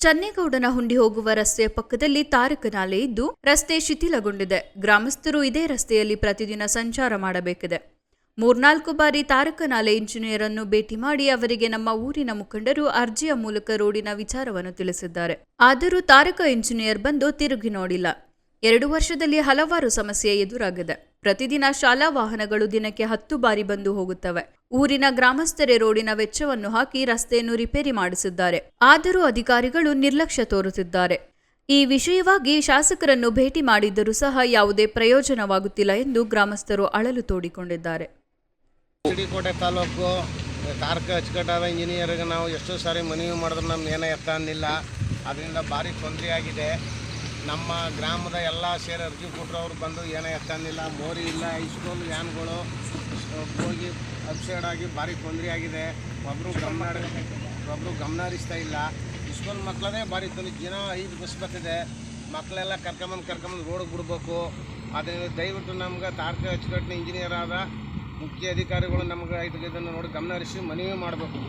ಚನ್ನೇಗೌಡನ ಹುಂಡಿ ಹೋಗುವ ರಸ್ತೆಯ ಪಕ್ಕದಲ್ಲಿ ತಾರಕ ನಾಲೆ ಇದ್ದು ರಸ್ತೆ ಶಿಥಿಲಗೊಂಡಿದೆ. ಗ್ರಾಮಸ್ಥರು ಇದೇ ರಸ್ತೆಯಲ್ಲಿ ಪ್ರತಿದಿನ ಸಂಚಾರ ಮಾಡಬೇಕಿದೆ. ಮೂರ್ನಾಲ್ಕು ಬಾರಿ ತಾರಕ ನಾಲೆ ಇಂಜಿನಿಯರ್ ಅನ್ನು ಭೇಟಿ ಮಾಡಿ ಅವರಿಗೆ ನಮ್ಮ ಊರಿನ ಮುಖಂಡರು ಅರ್ಜಿಯ ಮೂಲಕ ರೋಡಿನ ವಿಚಾರವನ್ನು ತಿಳಿಸಿದ್ದಾರೆ. ಆದರೂ ತಾರಕ ಇಂಜಿನಿಯರ್ ಬಂದು ತಿರುಗಿ ನೋಡಿಲ್ಲ. ಎರಡು ವರ್ಷದಲ್ಲಿ ಹಲವಾರು ಸಮಸ್ಯೆ ಎದುರಾಗಿದೆ. ಪ್ರತಿದಿನ ಶಾಲಾ ವಾಹನಗಳು ದಿನಕ್ಕೆ ಹತ್ತು ಬಾರಿ ಬಂದು ಹೋಗುತ್ತವೆ. ಊರಿನ ಗ್ರಾಮಸ್ಥರೇ ರೋಡಿನ ವೆಚ್ಚವನ್ನು ಹಾಕಿ ರಸ್ತೆಯನ್ನು ರಿಪೇರಿ ಮಾಡಿಸಿದ್ದಾರೆ. ಆದರೂ ಅಧಿಕಾರಿಗಳು ನಿರ್ಲಕ್ಷ್ಯ ತೋರುತ್ತಿದ್ದಾರೆ. ಈ ವಿಷಯವಾಗಿ ಶಾಸಕರನ್ನು ಭೇಟಿ ಮಾಡಿದ್ದರೂ ಸಹ ಯಾವುದೇ ಪ್ರಯೋಜನವಾಗುತ್ತಿಲ್ಲ ಎಂದು ಗ್ರಾಮಸ್ಥರು ಅಳಲು ತೋಡಿಕೊಂಡಿದ್ದಾರೆ. ಸಿಡಿಕೋಟೆ ತಾಲೂಕು ತಾರಕ ಅಚ್ಚುಕಟ್ಟಾದ ಇಂಜಿನಿಯರ್ಗೆ ನಾವು ಎಷ್ಟೋ ಸಾರಿ ಮನವಿ ಮಾಡಿದ್ರೆ ನಮ್ಮ ಏನೇ ಎತ್ತ ಅನ್ನಿಲ್ಲ. ಅದರಿಂದ ಭಾರಿ ತೊಂದರೆ ಆಗಿದೆ ನಮ್ಮ ಗ್ರಾಮದ ಎಲ್ಲ ಸೇರಿ ಅರ್ಜಿ ಕೊಟ್ಟರು ಅವ್ರು ಬಂದು, ಏನೋ ಎತ್ತಂದಿಲ್ಲ, ಮೋರಿ ಇಲ್ಲ ಇಸ್ಕೂಲ್ ವ್ಯಾನ್ಗಳು ಹೋಗಿ ಅಪ್ಸೈಡ್ ಆಗಿ ಭಾರಿ ತೊಂದರೆ ಆಗಿದೆ. ಒಬ್ಬರು ಗಮನ ಒಬ್ಬರು ಗಮನ ಹರಿಸ್ತಾ ಇಲ್ಲ ಸ್ಕೂಲ್ ಮಕ್ಕಳದೇ ಭಾರಿ ತೊಂದರೆ, ದಿನ ಐದು ಬಸ್ ಬರ್ತಿದೆ. ಮಕ್ಕಳೆಲ್ಲ ಕರ್ಕೊಂಬಂದು ಕರ್ಕೊಂಬಂದು ರೋಡಿಗೆ ಬಿಡ್ಬೇಕು. ಅದರಿಂದ ದಯವಿಟ್ಟು ನಮ್ಗೆ ತಾರ್ಕ ಅಚ್ಚುಕಟ್ಟಿನ ಇಂಜಿನಿಯರ್ ಆದ ಮುಖ್ಯ ಅಧಿಕಾರಿಗಳು ನಮ್ಗೆ ಐದು ಇದನ್ನು ನೋಡಿ ಗಮನ ಹರಿಸಿ ಮನವಿ ಮಾಡಬೇಕು.